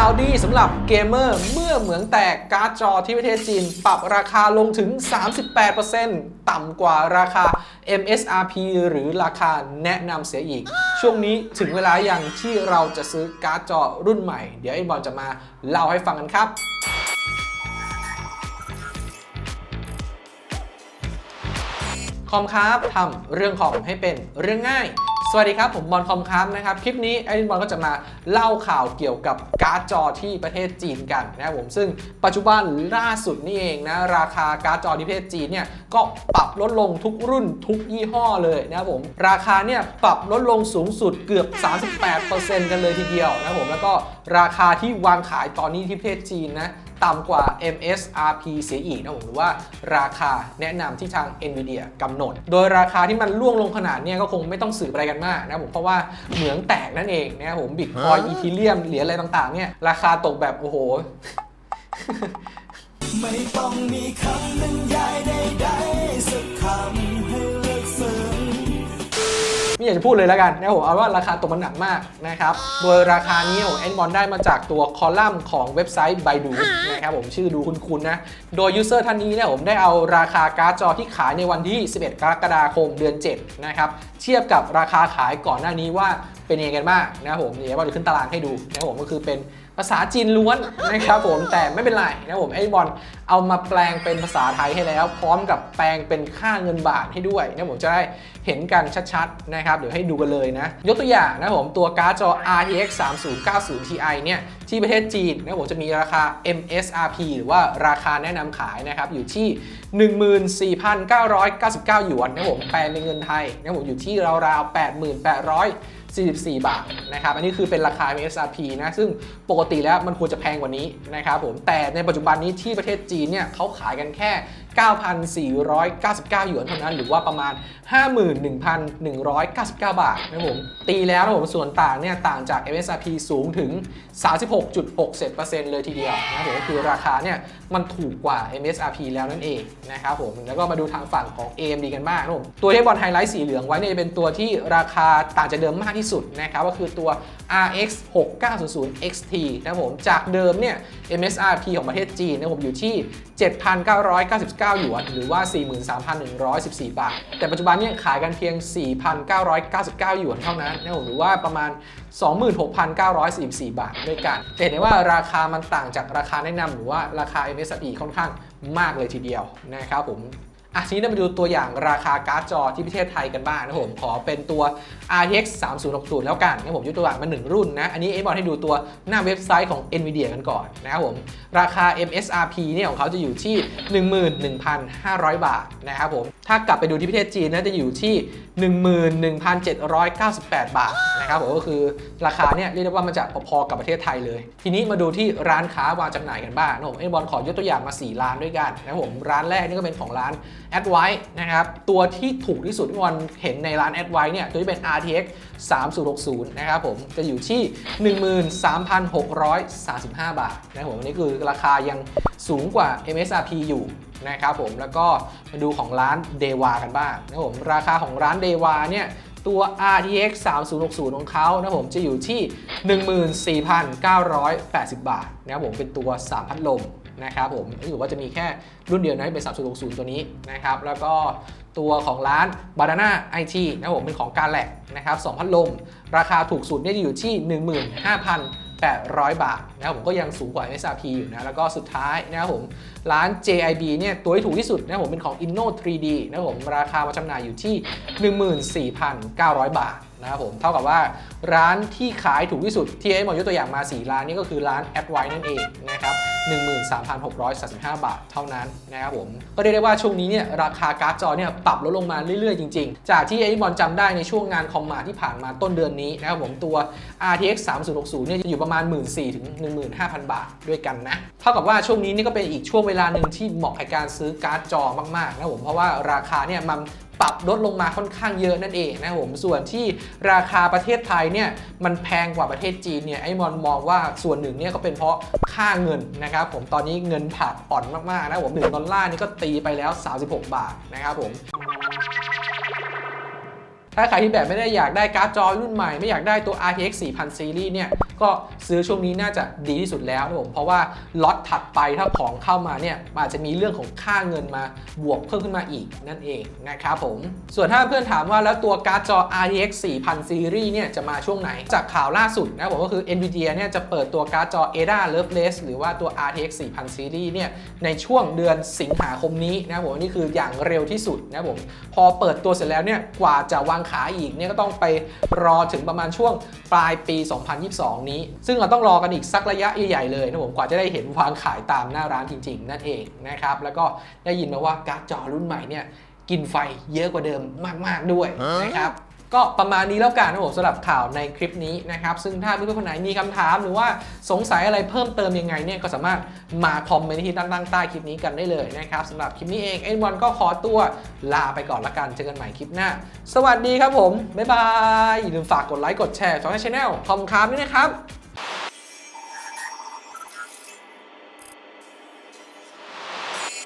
ข่าวดีสำหรับเกมเมอร์เมื่อเหมืองแตกการ์ดจอที่ประเทศจีน ปรับราคาลงถึง 38%ต่ำกว่าราคา MSRP หรือราคาแนะนำเสียอีก ช่วงนี้ถึงเวลาอย่างที่เราจะซื้อการ์ดจอรุ่นใหม่ เดี๋ยวไอ้บอลจะมาเล่าให้ฟังกันครับคอมครับทำเรื่องคอมให้เป็นเรื่องง่าย วัสดีครับ ผมบอลคอมครับนะครับ คลิปนี้ไอ้บอลก็จะมาเล่าข่าวเกี่ยวกับการ์ดจอที่ประเทศจีนกันนะครับผมซึ่งปัจจุบันล่าสุดนี่เองนะราคาการ์ดจอที่ประเทศจีนเนี่ยก็ปรับลดลงทุกรุ่นทุกยี่ห้อเลยนะครับผมราคาเนี่ยปรับลดลงสูงสุดเกือบ 38%กันเลยทีเดียวนะครับผมแล้วก็ราคาที่วางขายตอนนี้ที่ประเทศจีนนะ ต่ำกว่า MSRP เสียอีกนะผมหรือว่าราคาแนะนำที่ทาง NVIDIA กำหนด โดยราคาที่มันล่วงลงขนาดเนี้ยก็คงไม่ต้องสืบอะไรกันมากนะผมเพราะว่าเหมืองแตกนั่นเองนะครับผมบิตคอยอีทีเรียมเหรียญอะไรต่างๆเนี่ยราคาตกแบบโอ้โหไม่ต้องมีคำบรรยายใดๆ ไม่อยากจะพูดเลยแล้วกันนะครับผมเอาว่าราคาตกมันหนักมากนะครับ โดยราคานี้ผมแอนบอลได้มาจากตัวคอลัมน์ของเว็บไซต์ Baidu นะครับผมชื่อดูคุ้นๆนะ โดยยูเซอร์ท่านนี้เนี่ยผมได้เอาราคาการ์ดจอที่ขายในวันที่ 11 กรกฎาคมเดือน 7 นะครับ เทียบกับราคาขายก่อนหน้านี้ว่าเป็นยังไงกันบ้างนะครับผมเดี๋ยวบอลจะขึ้นตารางให้ดูนะครับผมก็คือเป็น ภาษาจีนล้วนนะครับผมแต่ไม่เป็นไรนะผมไอ้บอลเอามาแปลงเป็นภาษาไทยให้แล้ว พร้อมกับแปลงเป็นค่าเงินบาทให้ด้วยนะผมจะได้เห็นกันชัดๆนะครับเดี๋ยวให้ดูกันเลยนะ ยกตัวอย่างนะผมตัวการ์ดจอ RTX 3090 Ti เนี่ยที่ประเทศจีนนะผมจะมีราคา MSRP หรือว่าราคาแนะนำขายนะครับอยู่ที่ 14,999หยวนนะผมแปลงเป็นเงินไทยนะผมอยู่ที่ราวๆ 88,800 44 บาทนะครับอันนี้คือเป็นราคา MSRP นะซึ่งปกติแล้วมันควรจะแพงกว่านี้นะครับผมแต่ในปัจจุบันนี้ที่ประเทศจีนเนี่ยเขาขายกันแค่ 9,499 หยวนเท่านั้นหรือว่าประมาณ 51,199 บาทนะผมตีแล้วนะผมส่วนต่างเนี่ยต่างจาก MSRP สูงถึง 36.67%เลยทีเดียวนะผมก็คือราคาเนี่ยมันถูกกว่า MSRP แล้วนั่นเองนะครับผมแล้วก็มาดูทางฝั่งของ AMD กันบ้างนะผมตัวที่บอลไฮไลท์สีเหลืองไว้เนี่ยจะเป็นตัวที่ราคาต่างจากเดิมมากที่สุดนะครับก็คือตัว RX 6900 XT นะครับผมจากเดิมเนี่ย MSRP ของประเทศจีนนะผมอยู่ที่ 7,999หยวน หรือว่า 43,114 บาท แต่ปัจจุบันเนี่ยขายกันเพียง 4,999 หยวนเท่านั้นนะครับผมหรือว่าประมาณ 26,944 บาทด้วยกันจะเห็นได้ว่าราคามันต่างจากราคาแนะนำหรือว่าราคา MSRP ค่อนข้างมากเลยทีเดียวนะครับผม อะทีนี้เรามาดูตัวอย่างราคาการ์ดจอที่ประเทศไทยกันบ้างนะครับผมขอเป็นตัว RTX 3060 แล้วกันนะผมยกตัวอย่างมา1รุ่นนะ อันนี้เอฟบอลให้ดูตัวหน้าเว็บไซต์ของ NVIDIA กันก่อนนะครับผม ราคา MSRP เนี่ยของเขาจะอยู่ที่ 11,500 บาทนะครับผม ถ้ากลับไปดูที่ประเทศจีนนะจะอยู่ที่11,798 บาทนะครับผมก็คือราคาเนี่ยเรียกได้ว่ามันจะพอๆกับประเทศไทยเลย ทีนี้มาดูที่ร้านค้าวางจำหน่ายกันบ้างนะผมเอฟบอลขอยกตัวอย่างมา 4 ร้านด้วยกันนะครับผมร้านแรกนี่ก็เป็นของร้าน a d v i นะครับตัวที่ถูกที่สุดที่วันเห็นในร้าน a d v i เนี่ยตัวที่เป็น RTX 3060 นะครับผมจะอยู่ที่ 13,635 บาทนะครับผมอันนี้คือราคายังสูงกว่า MSRP อยู่ นะครับผมแล้วก็มาดูของร้าน d e w a กันบ้างนะครับผมราคาของร้าน d e w a เนี่ยตัว RTX 3060 ของเขานะผมจะอยู่ที่ 14,980 บาทนะครับผมเป็นตัว 3 พัดลมนะครับผมถือว่าจะมีแค่รุ่นเดียวนะเป็น 3060 ตัวนี้นะครับแล้วก็ตัวของร้าน Banana IT นะครับผมเป็นของการแหลกนะครับ2พัดลม ราคาถูกสุดเนี่ยจะอยู่ที่ 15,800 บาทนะครับผมก็ยังสูงกว่า MSRP อยู่นะ แล้วก็สุดท้ายนะครับผมร้าน JIB เนี่ยตัวที่ถูกที่สุดนะครับผมเป็นของ Inno 3D นะครับผมราคามาจำหน่ายอยู่ที่ 14,900 บาท นะครับผมเท่ากับว่าร้านที่ขายถูกที่สุดที่เอ้หมอยกตัวอย่างมา 4 ร้านนี้ก็คือร้าน a d v i นั่นเองนะครับ13,635 บาทเท่านั้นนะครับผมก็เรียกได้ว่าช่วงนี้เนี่ยราคาการ์ดจอเนี่ยปรับลดลงมาเรื่อยๆ จริง ๆ จากที่ไอ้บอลจำได้ในช่วงงานคอมมาที่ผ่านมาต้นเดือนนี้นะครับผมตัว RTX 3060เนี่ยจะอยู่ประมาณ 14,000ถึง15,000 บาทด้วยกันนะ เท่ากับว่าช่วงนี้นี่ก็เป็นอีกช่วงเวลาหนึ่งที่เหมาะกับการซื้อการ์ดจอมากๆนะครับผมเพราะว่าราคาเนี่ยมัน ปรับลดลงมาค่อนข้างเยอะนั่นเองนะผมส่วนที่ราคาประเทศไทยเนี่ยมันแพงกว่าประเทศจีนเนี่ยไอ้มอนมองว่าส่วนหนึ่งเนี่ยก็เป็นเพราะค่าเงินนะครับผมตอนนี้เงินผัดอ่อนมากๆนะผมหนึ่งดอลลาร์นี่ก็ตีไปแล้ว 36 บาทนะครับผม ถ้าใครที่แบบไม่ได้อยากได้การ์ดจอรุ่นใหม่ไม่อยากได้ตัว RTX 4000 Series เนี่ย ก็ซื้อช่วงนี้น่าจะดีที่สุดแล้วนะผม เพราะว่าล็อตถัดไปถ้าของเข้ามาเนี่ยอาจจะมีเรื่องของค่าเงินมาบวกเพิ่มขึ้นมาอีกนั่นเองนะครับผม ส่วนถ้าเพื่อนถามว่าแล้วตัวการ์ดจอ RTX 4000 Series เนี่ยจะมาช่วงไหน จากข่าวล่าสุดนะผมก็คือ Nvidia เนี่ยจะเปิดตัวการ์ดจอ Ada Lovelace หรือว่าตัว RTX 4000 Series เนี่ยในช่วงเดือนสิงหาคมนี้นะผมนี่คืออย่างเร็วที่สุดนะผมพอเปิดตัวเสร็จแล้วเนี่ยกว่าจะวางขายอีกเนี่ยก็ต้องไปรอถึงประมาณช่วงปลายปี 2022 นี้ ซึ่งเราต้องรอกันอีกสักระยะใหญ่ๆเลยนะผมกว่าจะได้เห็นวางขายตามหน้าร้านจริง ๆ นั่นเองนะครับแล้วก็ได้ยินมาว่าการ์ดจอรุ่นใหม่เนี่ยกินไฟเยอะกว่าเดิมมาก ๆด้วยนะครับ ก็ประมาณนี้แล้วกันนะผมสำหรับข่าวในคลิปนี้นะครับ ซึ่งถ้าเพื่อนๆคนไหนมีคำถามหรือว่าสงสัยอะไรเพิ่มเติมยังไงเนี่ยก็สามารถมาคอมเมนต์ที่ด้านล่างใต้คลิปนี้กันได้เลยนะครับสำหรับคลิปนี้เองเอ็นวันก็ขอตัวลาไปก่อนละกันเจอกันใหม่คลิปหน้า สวัสดีครับผมบ๊ายบายอย่าลืมฝากกดไลค์กดแชร์ช่องช anel คอมคามด้วยนะครับ